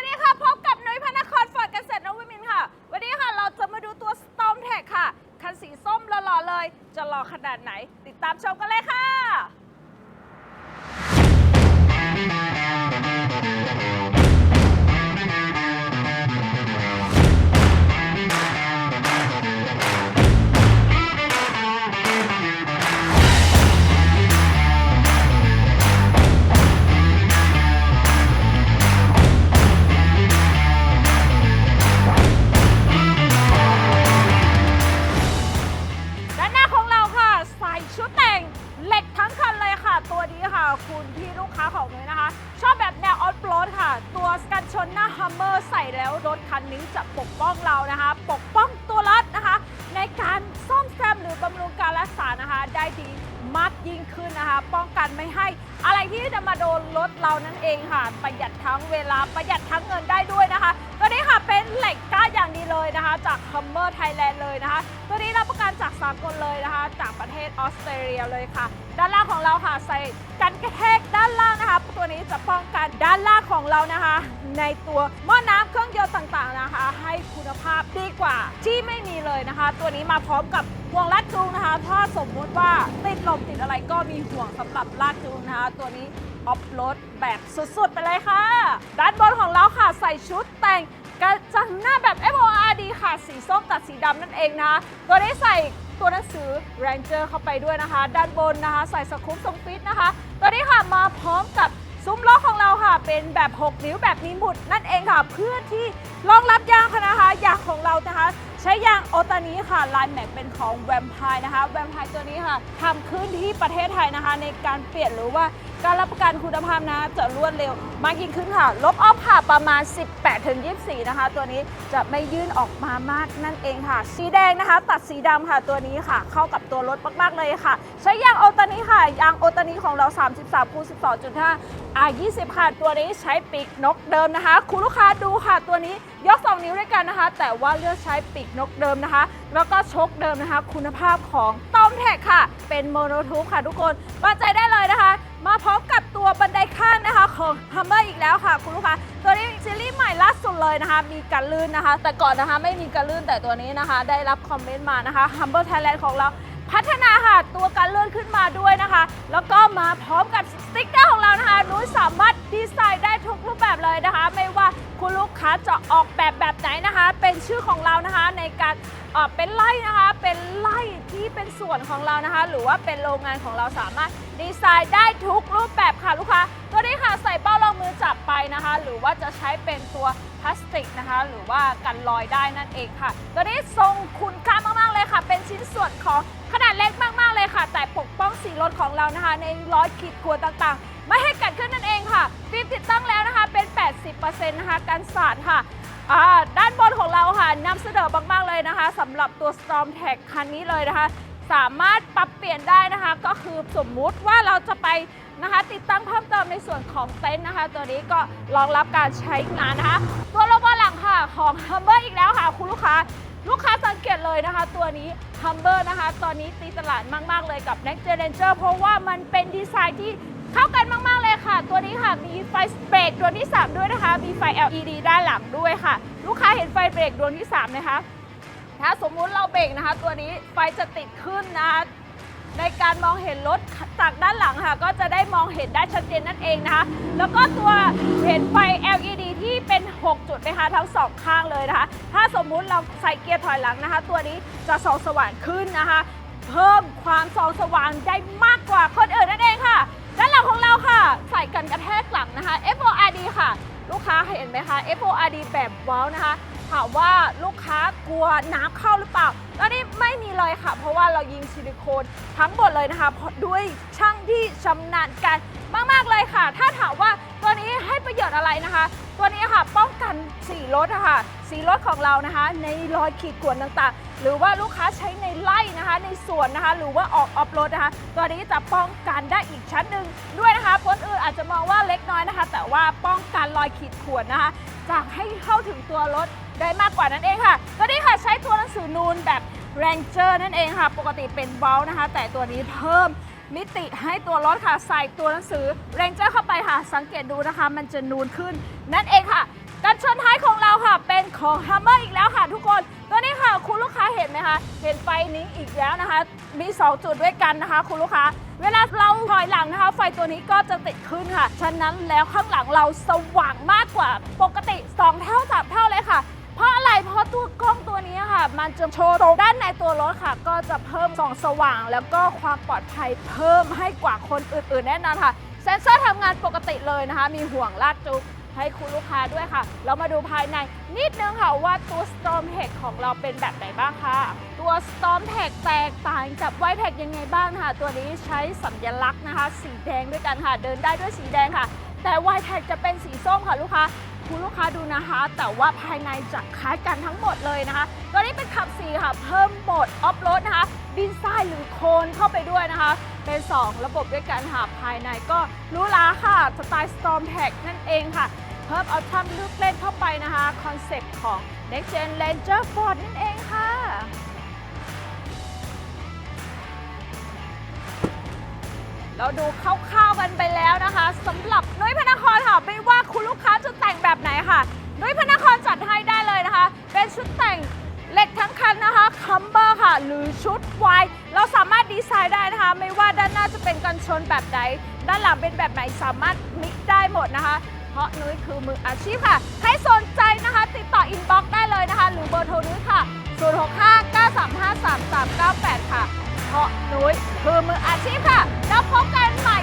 วัสดีค่ะพบกับนุ้ยพนครฟอร์ดเกษตรนวมินทร์ค่ะ วันนี้ค่ะเราจะมาดูตัว Storm t e c ค่ะ คันสีส้มหล่อๆเลย จะหล่อขนาดไหน ติดตามชมกันเลยค่ะ แต่งเหล็กทั้งคันเลยค่ะ ตัวนี้ค่ะ คุณพี่ลูกค้าของนุ้ยนะคะ ชอบแบบแนวออฟโรดค่ะ ตัวกันชนหน้าฮัมเมอร์ใส่แล้วรถคันนี้จะปกป้องเรานะคะ ปกป้องตัวรถนะคะ ในการซ่อมแซมหรือบำรุงการรักษานะคะ ได้ดีมากยิ่งขึ้นนะคะ ป้องกันไม่ให้อะไรที่จะมาโดนรถเรานั่นเองค่ะ ประหยัดทั้งเวลาประหยัดทั้งเงินได้ด้วยนะคะตัวนี้ค่ะเป็นเหล็กก้าอย่างดีเลยนะคะ จาก Hummer Thailand เลยนะคะ ตัวนี้รับประกันจากสากลเลยนะคะจากประเทศออสเตรเลียเลยค่ะ ด้านล่างของเราค่ะใส่กันกระแทกด้านล่างนะคะ ตัวนี้จะป้องกันด้านล่างของเรานะคะ ในตัวหม้อน้ำเครื่องยนต์ต่างๆนะคะ ให้คุณภาพดีกว่าที่ไม่มีเลยนะคะ ตัวนี้มาพร้อมกับห่วงลากจูงนะคะ ถ้าสมมุติว่าติดลมติดอะไรก็มีห่วงสำหรับลากจูงนะคะ ตัวนี้ออฟโรดแบบสุดๆ ไปเลยค่ะ ด้านบนของเราค่ะใส่ชุดแต่งกระจังหน้าแบบ FORD สีส้มตัดสีดำนั่นเองนะคะตัวนี้ใส่ตัวหนังสือ Ranger เข้าไปด้วยนะคะ ด้านบนนะคะ ใส่สกู๊ปทรงฟิตนะคะ ตัวนี้ค่ะมาพร้อมกับซุ้มล้อของเราค่ะ เป็นแบบ 6 นิ้วแบบมีหมุดนั่นเองค่ะ เพื่อที่รองรับยางค่ะนะคะ ยางของเรานะคะ ใช้ยางโอตานี้ค่ะลายแม็กเป็นของแวมไพร์นะคะ แวมไพร์ตัวนี้ค่ะทำขึ้นที่ประเทศไทยนะคะ ในการเปลี่ยนหรือว่า การรับประกันคุณภาพนะจะรวดเร็วมากยิ่งขึ้นค่ะ ลบออฟค่ะประมาณ 18-24 นะคะ ตัวนี้จะไม่ยื่นออกมามากนั่นเองค่ะ สีแดงนะคะ ตัดสีดำค่ะตัวนี้ค่ะ เข้ากับตัวรถมากๆเลยค่ะ ใช้ยางโอตานี้ค่ะ ยางโอตานี้ของเรา 33คูณ12.5 R20 ค่ะ ตัวนี้ใช้ปีกนกเดิมนะคะ คุณลูกค้าดูค่ะ ตัวนี้ยก 2 นิ้วด้วยกันนะคะ แต่ว่าเลือกใช้ปีกนกเดิมนะคะ แล้วก็ชกเดิมนะคะ คุณภาพของต้อมแท็กค่ะ เป็นโมโนทูปค่ะทุกคนมั่นใจได้เลยนะคะ มาพร้อมกับตัวบันไดข้างนะคะของ Hummer อีกแล้วค่ะ คุณลูกค้าตัวนี้ซีรีส์ใหม่ล่าสุดเลยนะคะ มีการลื่นนะคะ แต่ก่อนนะคะไม่มีการลื่นแต่ตัวนี้นะคะ ได้รับคอมเมนต์มานะคะ Humber Thailand ของเราพัฒนาค่ะ ตัวการเลื่อนขึ้นมาด้วยนะคะ แล้วก็มาพร้อมกับสติ๊กเกอร์ของเรานะคะนุ้ยสามารถดีไซน์ได้ทุกรูปแบบเลยนะคะ ไม่ว่าคุณลูกค้าจะออกแบบแบบไหนนะคะ เป็นชื่อของเรานะคะในการเอ่อเป็นไล่นะคะ เป็นไล่ที่เป็นส่วนของเรานะคะ หรือว่าเป็นโรงงานของเราสามารถดีไซน์ได้ทุกรูปแบบค่ะลูกค้าตัวนี้ค่ะใส่เป้ารองมือจับไปนะคะ หรือว่าจะใช้เป็นตัวพลาสติกนะคะ หรือว่ากันรอยได้นั่นเองค่ะ ตัวนี้ทรงคุณค่ามากๆเลยค่ะ เป็นชิ้นส่วนของขนาดเล็กมากๆเลยค่ะ แต่ปกป้องสีรถของเรานะคะ ในร้อยขีดขวนต่างๆ ไม่ให้กัดขึ้นนั่นเองค่ะฟิล์มติดตั้งแล้วนะคะเป็น 80%นะคะกันสาดค่ะ อ่าด้านบนของเราค่ะนำเสนอมากๆเลยนะคะสำหรับตัว Storm Tag คันนี้เลยนะคะ สามารถปรับเปลี่ยนได้นะคะ ก็คือสมมุติว่าเราจะไปนะคะติดตั้งเพิ่มเติมในส่วนของเต็นท์นะคะ ตัวนี้ก็รองรับการใช้งานนะคะ ตัวโลโก้หลังค่ะของ Humber อีกแล้วค่ะ คุณลูกค้า ลูกค้าสังเกตเลยนะคะ ตัวนี้ Humber นะคะ ตอนนี้ตีตลาดมาก ๆ เลยกับ Next Gen Ranger เพราะว่ามันเป็นดีไซน์ที่เข้ากันมาก ๆ ค่ะ ตัวนี้ค่ะมีไฟเบรกดวงที่ 3 ด้วยนะคะ มีไฟ LED ด้านหลังด้วยค่ะ ลูกค้าเห็นไฟเบรกดวงที่3นะคะ ถ้าสมมุติเราเบรกนะคะ ตัวนี้ไฟจะติดขึ้นนะคะในการมองเห็นรถจากด้านหลังค่ะ ก็จะได้มองเห็นได้ชัดเจนนั่นเองนะคะ แล้วก็ตัวเห็นไฟ LED ที่เป็น 6 จุดนะคะทั้งสองข้างเลยนะคะ ถ้าสมมุติเราใส่เกียร์ถอยหลังนะคะ ตัวนี้จะส่องสว่างขึ้นนะคะ เพิ่มความส่องสว่างได้มากกว่าคนอื่นนั่นเองค่ะ ด้านหลังของเราค่ะ ใส่กันกระแทกหลังนะคะ FORD ค่ะ ลูกค้าเห็นไหมคะ FORD แบบว้านะคะถามว่าลูกค้ากลัวน้ำเข้าหรือเปล่าตอนนี้ไม่มีเลยค่ะ เพราะว่าเรายิงซิลิโคนทั้งหมดเลยนะคะ ด้วยช่างที่ชำนาญการมาก ๆ เลยค่ะ ถ้าถามว่าตัวนี้ให้ประโยชน์อะไรนะคะ ตัวนี้ค่ะป้องกันสี รถอะค่ะสีรถของเรานะคะ ในรอยขีดข่วนต่างๆ หรือว่าลูกค้าใช้ในไร่นะคะ ในสวนนะคะ หรือว่าออกออฟโรดนะคะ ตัวนี้จะป้องกันได้อีกชั้นหนึ่งด้วยนะคะคนอื่นอาจจะมองว่าเล็กน้อยนะคะ แต่ว่าป้องกันรอยขีดข่วนนะคะจากให้เข้าถึงตัวรถได้มากกว่านั้นเองค่ะ ตัวนี้ค่ะใช้ตัวหนังสือนูนแบบ Ranger นั่นเองค่ะ ปกติเป็นเบลนะคะ แต่ตัวนี้เพิ่มมิติให้ตัวรถค่ะ ใส่ตัวหนังสือ Ranger เข้าไปค่ะ สังเกตดูนะคะ มันจะนูนขึ้นนั่นเองค่ะ กันชนท้ายของเราค่ะ เป็นของ Hammer อีกแล้วค่ะทุกคนตัวนี้ค่ะคุณลูกค้าเห็นไหมคะ เห็นไฟนี้อีกแล้วนะคะ มี 2 จุดด้วยกันนะคะ คุณลูกค้า เวลาเราถอยหลังนะคะ ไฟตัวนี้ก็จะติดขึ้นค่ะ ฉะนั้นแล้วข้างหลังเราสว่างมากกว่าปกติ 2 เท่า3เท่าเลยค่ะ เพราะอะไรเพราะตัวกล้องตัวนี้ค่ะ มันจะโชว์ตรงด้านในตัวรถค่ะ ก็จะเพิ่มส่องสว่าง แล้วก็ความปลอดภัยเพิ่มให้กว่าคนอื่นๆแน่นอนค่ะเซนเซอร์ทำงานปกติเลยนะคะ มีห่วงลากจู ให้คุณลูกค้าด้วยค่ะ เรามาดูภายในนิดนึงค่ะว่าตัว Storm Tech ของเราเป็นแบบไหนบ้างค่ะ ตัว Storm Tech แตกต่างจาก White Tech ยังไงบ้างค่ะ ตัวนี้ใช้สัญลักษณ์นะคะ สีแดงด้วยกันค่ะ เดินได้ด้วยสีแดงค่ะ แต่ White Tech จะเป็นสีส้มค่ะลูกค้า คุณลูกค้าดูนะคะ แต่ว่าภายในจะคล้ายกันทั้งหมดเลยนะคะ ตัวนี้เป็นขับสีค่ะ เพิ่มโหมดออฟโรดนะคะ ดินทรายหรือโคลนเข้าไปด้วยนะคะ เป็น 2 ระบบด้วยกันค่ะ ภายในก็รู้ลาค่ะ สไตล์ Storm Tech นั่นเองค่ะ เพิ่มออปชั่นลูกเล่นเข้าไปนะคะ คอนเซ็ปต์ของ Next Gen Ranger Ford นั่นเองค่ะ เราดูคร่าวๆกันไปแล้วนะคะสำหรับนุ้ยพนครค่ะไม่ว่าคุณลูกค้าจะแต่งแบบไหนค่ะนุ้ยพนครจัดให้ได้เลยนะคะ เป็นชุดแต่งเหล็กทั้งคันนะคะคัมเบอร์ค่ะ หรือชุดวายเราสามารถดีไซน์ได้นะคะ ไม่ว่าด้านหน้าจะเป็นกันชนแบบไหนด้านหลังเป็นแบบไหนสามารถมิกได้หมดนะคะเพราะนุ้ยคือมืออาชีพค่ะ ให้สนใจนะคะ ติดต่ออินบ็อกซ์ได้เลยนะคะ หรือเบอร์โทรนุ้ยค่ะ 065 935 3398 เพราะนุ้ยคือมืออาชีพค่ะ แล้วพบกันใหม่